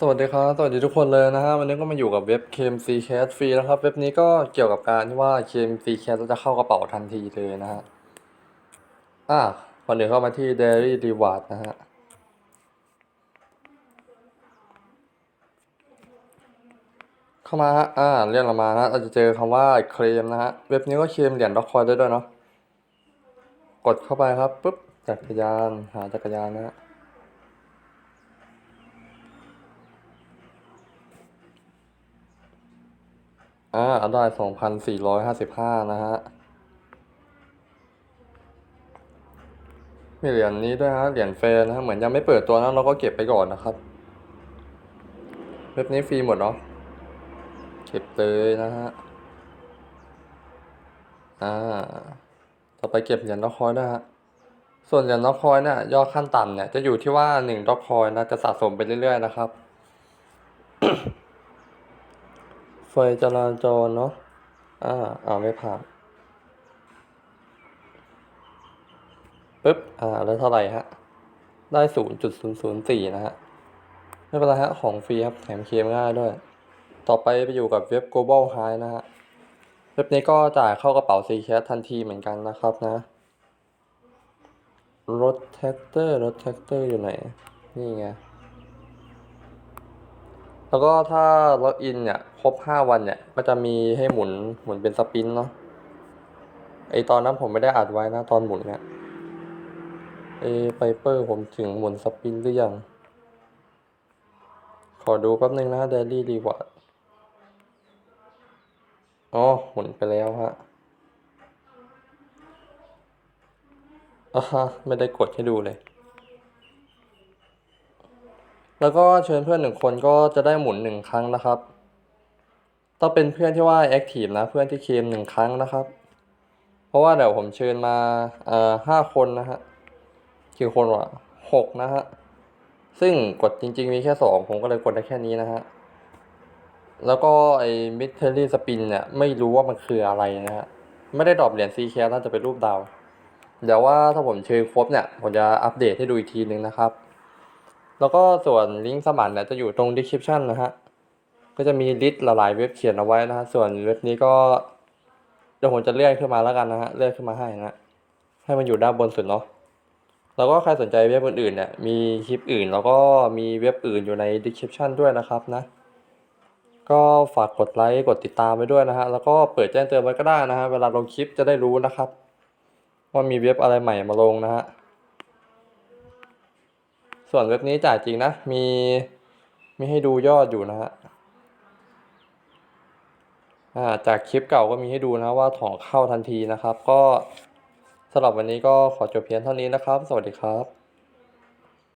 สวัสดีครับ สวัสดีทุกคนเลยนะฮะ วันนี้ก็มาอยู่กับเว็บ KMC Cash ฟรีนะครับ เว็บนี้ก็เกี่ยวกับการที่ว่า KMC Cash จะเข้ากระเป๋าทันทีเลยนะฮะ อ่าก่อนอื่นเข้ามาที่ Daily Reward นะฮะ เข้ามาฮะ อ่า เรียกเรามานะเราจะเจอคำว่าเคลมนะฮะ เว็บนี้ก็เคลมเหรียญด็อกคอยได้ด้วยเนาะ กดเข้าไปครับปุ๊บ จักรยาน หาจักรยานนะฮะ อ่าได้สองพันสี่ร้อยห้าสิบห้านะฮะ มีเหรียญนี้ด้วยฮะ เหรียญเฟรนะฮะ เหมือนยังไม่เปิดตัวนะเราก็เก็บไปก่อนนะครับ เว็บนี้ฟรีหมดเนาะ เก็บเลยนะฮะ อ่า ต่อไปเก็บเหรียญด็อกคอยนะฮะ ส่วนเหรียญด็อกคอยเนี่ยยอดขั้นต่ำเนี่ยจะอยู่ที่ว่าหนึ่งด็อกคอยนะจะสะสมไปเรื่อยๆนะครับ ฟจราจรเนาะ อ่า อ่าไม่ผ่านปึ๊บ อ่า แล้วเท่าไหร่ฮะ ได้ศูนย์จุดศูนย์ศูนย์สี่นะฮะ ไม่เป็นไรฮะ ของฟรีครับ แถมเคลมง่ายด้วย ต่อไปไปอยู่กับเว็บ global high นะฮะ เว็บนี้ก็จ่ายเข้ากระเป๋า c c a s ทันทีเหมือนกันนะครับนะ รถแท็กเตอร์ รถแท็กเตอร์อยู่ไหน นี่ไง แล้วก็ถ้าล็อกอินเนี่ยครบห้าวันเนี่ยก็จะมีให้หมุนหมุนเป็นสปินเนาะไอตอนนั้นผมไม่ได้อัดไว้นะตอนหมุนเนี่ยเอไฟเปอร์ผมถึงหมุนสปินหรือยัง ขอดูแป๊บนึงนะเดลี่รีวอร์ดอ๋อหมุนไปแล้วฮะอ่าฮะไม่ได้กดให้ดูเลย แล้วก็เชิญเพื่อนหนึ่งคนก็จะได้หมุนหนึ่งครั้งนะครับต้องเป็นเพื่อนที่ว่าแอคทีฟนะเพื่อนที่เคลมหนึ่งครั้งนะครับ เพราะว่าเดี๋ยวผมเชิญมาเอ่อห้าคนนะฮะกี่คนวะหกนะฮะซึ่งกดจริง ๆ มีแค่สองผมก็เลยกดได้แค่นี้นะฮะแล้วก็ไอ้มิดเทอรี่สปินเนี่ยไม่รู้ว่ามันคืออะไรนะฮะไม่ได้ดรอปเหรียญซีแคสน่าจะเป็นรูปดาว เดี๋ยวว่าถ้าผมเชิญครบเนี่ยผมจะอัปเดตให้ดูอีกทีนึงนะครับ แล้วก็ส่วนลิงก์สมัครเนี่ยจะอยู่ตรง description นะฮะ ก็จะมีลิสต์หลายๆเว็บเขียนเอาไว้นะฮะ ส่วนเว็บนี้ก็เดี๋ยวผมจะเลื่อนขึ้นมาแล้วกันนะฮะ เลื่อนขึ้นมาให้นะ ให้มันอยู่ด้านบนสุดเนาะ แล้วก็ใครสนใจเว็บอื่นๆเนี่ย มีคลิปอื่นแล้วก็มีเว็บอื่นอยู่ใน description ด้วยนะครับนะ ก็ฝากกดไลค์กดติดตามไปด้วยนะฮะ แล้วก็เปิดแจ้งเตือนไว้ก็ได้นะฮะ เวลาลงคลิปจะได้รู้นะครับ ว่ามีเว็บอะไรใหม่มาลงนะฮะ ส่วนเว็บนี้จ่ายจริงนะ มีมีให้ดูยอดอยู่นะฮะจากคลิปเก่าก็มีให้ดูนะว่าถองเข้าทันทีนะครับ ก็สำหรับวันนี้ก็ขอจบเพียงเท่านี้นะครับ สวัสดีครับ